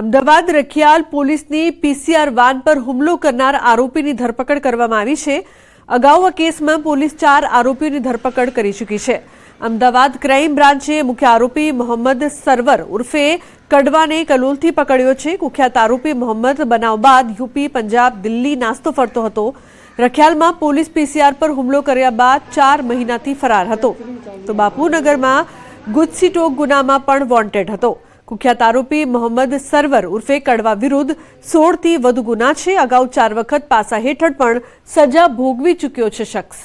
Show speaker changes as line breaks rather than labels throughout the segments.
અમદાવાદ રખિયાલ પોલીસની PCR van પર હુમલો કરનાર આરોપીની ધરપકડ કરવામાં આવી છે. અગાઉ આ કેસમાં પોલીસ ચાર આરોપીઓની ધરપકડ કરી ચૂકી છે. અમદાવાદ ક્રાઇમ બ્રાન્ચે મુખ્ય આરોપી મોહમ્મદ સરવર ઉર્ફે કડવાને કલોલથી પકડ્યો છે. કુખ્યાત આરોપી મોહમ્મદ બનાવ બાદ યુપી, પંજાબ, દિલ્હી નાસ્તો ફરતો હતો. રખિયાલમાં પોલીસ પીસીઆર પર હુમલો કર્યા બાદ ચાર મહિનાથી ફરાર હતો. તો બાપુનગરમાં ગુજસીટોક ગુનામાં પણ વોન્ટેડ હતો. કુખ્યાત આરોપી મોહમ્મદ સરવર ઉર્ફે કડવા વિરુદ્ધ સોળથી વધુ ગુના છે. અગાઉ ચાર વખત પાસા હેઠળ પણ સજા ભોગવી ચૂક્યો છે શખ્સ.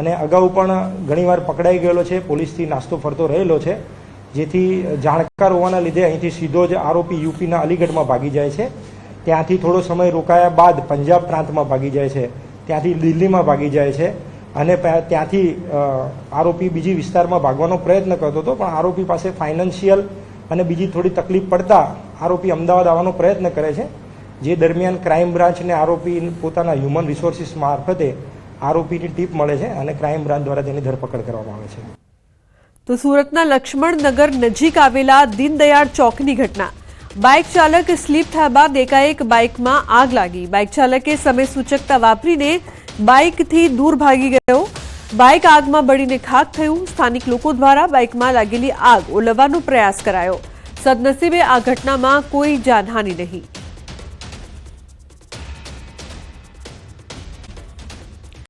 અને અગાઉ પણ ઘણીવાર પકડાઈ ગયેલો છે. પોલીસથી નાસ્તો ફરતો રહેલો છે, જેથી જાણકાર હોવાના લીધે અહીંથી સીધો જ આરોપી યુપીના અલીગઢમાં ભાગી જાય છે. ત્યાંથી થોડો સમય રોકાયા બાદ પંજાબ પ્રાંતમાં ભાગી જાય છે. ત્યાંથી દિલ્હીમાં ભાગી જાય છે. અને ત્યાંથી આરોપી બીજી વિસ્તારમાં ભાગવાનો પ્રયત્ન કરતો હતો, પણ આરોપી પાસે ફાઇનાન્શિયલ અને બીજી થોડી તકલીફ પડતા આરોપી અમદાવાદ આવવાનો પ્રયત્ન કરે છે, જે દરમિયાન ક્રાઇમ બ્રાન્ચને આરોપી પોતાના હ્યુમન રિસોર્સિસ મારફતે આરોપીની ટીપ મળે છે અને ક્રાઇમ બ્રાન્ચ દ્વારા તેની ધરપકડ કરવામાં આવે છે.
તો સુરતના લક્ષ્મણનગર નજીક આવેલા દીનદયાળ ચોકની ઘટના. બાઇક ચાલક સ્લીપ થયા બાદ એકાએક બાઇકમાં આગ લાગી. બાઇક ચાલકે સમય સૂચકતા વાપરીને બાઇકથી દૂર ભાગી ગયો. બાઇક આગમાં બળીને ખાક થયું. સ્થાનિક લોકો દ્વારા બાઇકમાં લાગેલી આગ ઓલવવાનો પ્રયાસ કરાયો. સદનસીબે આ ઘટનામાં કોઈ જાનહાનિ નહીં.